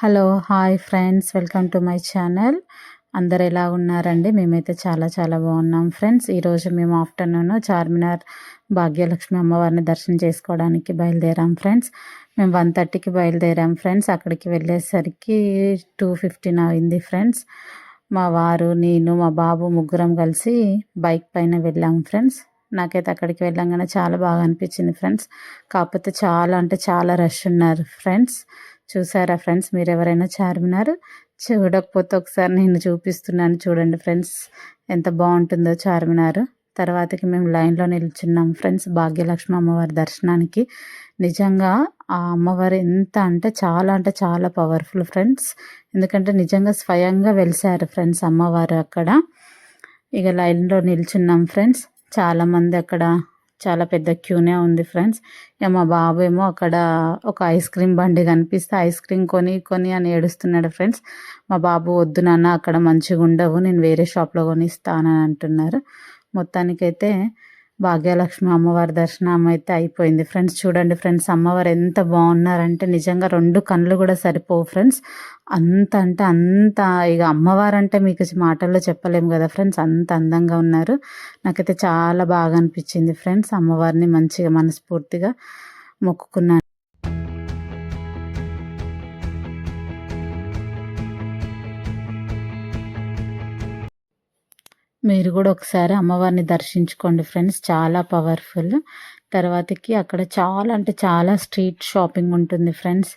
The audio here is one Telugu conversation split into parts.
Hello hi friends. Welcome to my channel. అందరు ఎలా ఉన్నారండి? మేమైతే చాలా చాలా బాగున్నాం ఫ్రెండ్స్. ఈరోజు మేము ఆఫ్టర్నూన్ చార్మినార్ భాగ్యలక్ష్మి అమ్మవారిని దర్శనం చేసుకోవడానికి బయలుదేరాం ఫ్రెండ్స్. మేము వన్ థర్టీకి బయలుదేరాం ఫ్రెండ్స్. అక్కడికి వెళ్ళేసరికి టూ ఫిఫ్టీన్ అయింది ఫ్రెండ్స్. మా వారు నేను మా బాబు ముగ్గురం కలిసి బైక్ పైన వెళ్ళాం ఫ్రెండ్స్. నాకైతే అక్కడికి వెళ్ళంగానే చాలా బాగా అనిపించింది ఫ్రెండ్స్. కాకపోతే చాలా అంటే చాలా రష్ ఉన్నారు ఫ్రెండ్స్. చూసారా ఫ్రెండ్స్? మీరు ఎవరైనా చార్మినార్? చూడకపోతే ఒకసారి నేను చూపిస్తున్నాను చూడండి ఫ్రెండ్స్. ఎంత బాగుంటుందో చార్మినార్. తర్వాతకి మేము లైన్లో నిల్చున్నాం ఫ్రెండ్స్. భాగ్యలక్ష్మి అమ్మవారి దర్శనానికి. నిజంగా ఆ అమ్మవారు ఎంత అంటే చాలా అంటే చాలా పవర్ఫుల్ ఫ్రెండ్స్. ఎందుకంటే నిజంగా స్వయంగా వెలిసారు ఫ్రెండ్స్ అమ్మవారు అక్కడ. ఇక లైన్లో నిల్చున్నాం ఫ్రెండ్స్. చాలామంది అక్కడ చాలా పెద్ద క్యూనే ఉంది ఫ్రెండ్స్. ఇక మా బాబు ఏమో అక్కడ ఒక ఐస్ క్రీమ్ బండి కనిపిస్తే ఐస్ క్రీమ్ కొని కొని అని ఏడుస్తున్నాడు ఫ్రెండ్స్. మా బాబు వద్దు నాన్న అక్కడ మంచిగా ఉండవు నేను వేరే షాప్లో కొనిస్తానని అంటున్నారు. మొత్తానికైతే భాగ్యలక్ష్మి అమ్మవారి దర్శనం అయితే అయిపోయింది. ఫ్రెండ్స్ చూడండి ఫ్రెండ్స్ అమ్మవారు ఎంత బాగున్నారంటే నిజంగా రెండు కళ్ళు కూడా సరిపోవు ఫ్రెండ్స్. అంత అంటే అంత ఇక అమ్మవారు అంటే మీకు మాటల్లో చెప్పలేము కదా ఫ్రెండ్స్ అంత అందంగా ఉన్నారు. నాకైతే చాలా బాగా అనిపించింది ఫ్రెండ్స్ అమ్మవారిని మంచిగా మనస్ఫూర్తిగా మొక్కుకున్నాను. మీరు కూడా ఒకసారి అమ్మవారిని దర్శించుకోండి ఫ్రెండ్స్. చాలా పవర్ఫుల్. తర్వాతకి అక్కడ చాలా అంటే చాలా స్ట్రీట్ షాపింగ్ ఉంటుంది ఫ్రెండ్స్.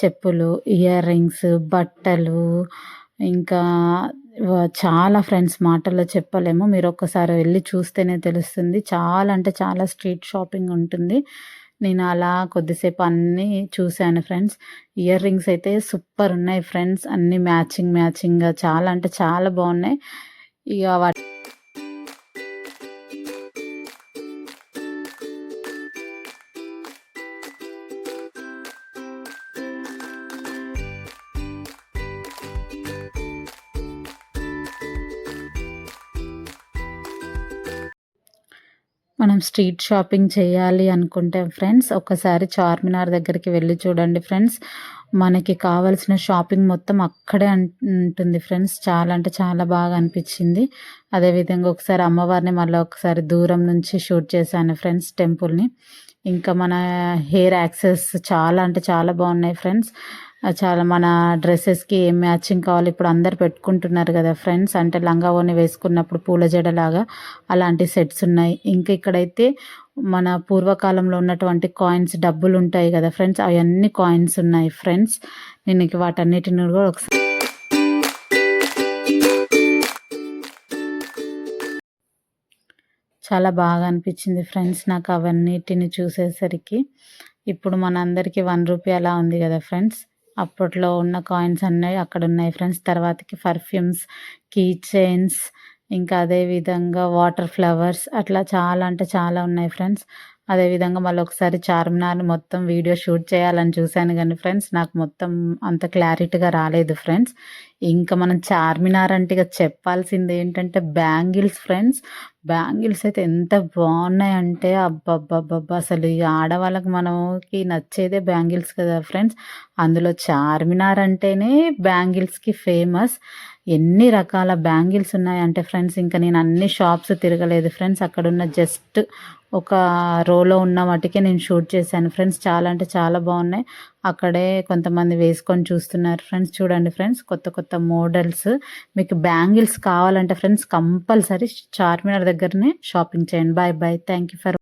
చెప్పులు ఇయర్ రింగ్స్ బట్టలు ఇంకా చాలా ఫ్రెండ్స్ మాటల్లో చెప్పలేము. మీరు ఒక్కసారి వెళ్ళి చూస్తేనే తెలుస్తుంది. చాలా అంటే చాలా స్ట్రీట్ షాపింగ్ ఉంటుంది. నేను అలా కొద్దిసేపు అన్నీ చూశాను ఫ్రెండ్స్. ఇయర్ రింగ్స్ అయితే సూపర్ ఉన్నాయి ఫ్రెండ్స్. అన్నీ మ్యాచింగ్ మ్యాచింగ్గా చాలా అంటే చాలా బాగున్నాయి. ఇక వాటి మనం స్ట్రీట్ షాపింగ్ చేయాలి అనుకుంటే ఫ్రెండ్స్ ఒకసారి చార్మినార్ దగ్గరికి వెళ్ళి చూడండి ఫ్రెండ్స్. మనకి కావాల్సిన షాపింగ్ మొత్తం అక్కడే ఉంటుంది ఫ్రెండ్స్. చాలా అంటే చాలా బాగా అనిపించింది. అదేవిధంగా ఒకసారి అమ్మవారిని మళ్ళీ ఒకసారి దూరం నుంచి షూట్ చేశాను ఫ్రెండ్స్ టెంపుల్ని. ఇంకా మన హెయిర్ యాక్సెస్ చాలా అంటే చాలా బాగున్నాయి ఫ్రెండ్స్. చాలా మన డ్రెస్సెస్కి ఏం మ్యాచింగ్ కావాలి ఇప్పుడు అందరు పెట్టుకుంటున్నారు కదా ఫ్రెండ్స్. అంటే లంగా ఓని వేసుకున్నప్పుడు పూల జడలాగా అలాంటి సెట్స్ ఉన్నాయి. ఇంకా ఇక్కడైతే మన పూర్వకాలంలో ఉన్నటువంటి కాయిన్స్ డబ్బులు ఉంటాయి కదా ఫ్రెండ్స్. అవన్నీ కాయిన్స్ ఉన్నాయి ఫ్రెండ్స్. నేను వాటన్నిటిని కూడా ఒకసారి చాలా బాగా అనిపించింది ఫ్రెండ్స్ నాకు అవన్నిటిని చూసేసరికి. ఇప్పుడు మనందరికీ వన్ రూపీ అలా ఉంది కదా ఫ్రెండ్స్. అప్పట్లో ఉన్న కాయిన్స్ అన్నీ అక్కడ ఉన్నాయి ఫ్రెండ్స్. తర్వాతకి పర్ఫ్యూమ్స్ కీ చైన్స్ ఇంకా అదేవిధంగా వాటర్ ఫ్లవర్స్ అట్లా చాలా అంటే చాలా ఉన్నాయి ఫ్రెండ్స్. అదేవిధంగా మళ్ళీ ఒకసారి చార్మినార్ మొత్తం వీడియో షూట్ చేయాలని చూశాను కానీ ఫ్రెండ్స్ నాకు మొత్తం అంత క్లారిటీగా రాలేదు ఫ్రెండ్స్. ఇంకా మనం చార్మినార్ అంటే ఇక చెప్పాల్సింది ఏంటంటే బ్యాంగిల్స్ ఫ్రెండ్స్. బ్యాంగిల్స్ అయితే ఎంత బాగున్నాయి అంటే అబ్బబ్బబ్బబ్బా. అసలు ఈ ఆడవాళ్ళకి మనకి నచ్చేదే బ్యాంగిల్స్ కదా ఫ్రెండ్స్. అందులో చార్మినార్ అంటేనే బ్యాంగిల్స్కి ఫేమస్. ఎన్ని రకాల బ్యాంగిల్స్ ఉన్నాయంటే ఫ్రెండ్స్ ఇంకా నేను అన్ని షాప్స్ తిరగలేదు ఫ్రెండ్స్. అక్కడ ఉన్న జస్ట్ ఒక రోలో ఉన్న వాటికే నేను షూట్ చేశాను ఫ్రెండ్స్. చాలా అంటే చాలా బాగున్నాయి. అక్కడే కొంతమంది వేసుకొని చూస్తున్నారు ఫ్రెండ్స్. చూడండి ఫ్రెండ్స్ కొత్త కొత్త మోడల్స్. మీకు బ్యాంగిల్స్ కావాలంటే ఫ్రెండ్స్ కంపల్సరీ చార్మినార్ దగ్గరనే షాపింగ్ చేయండి. Bye bye thank you for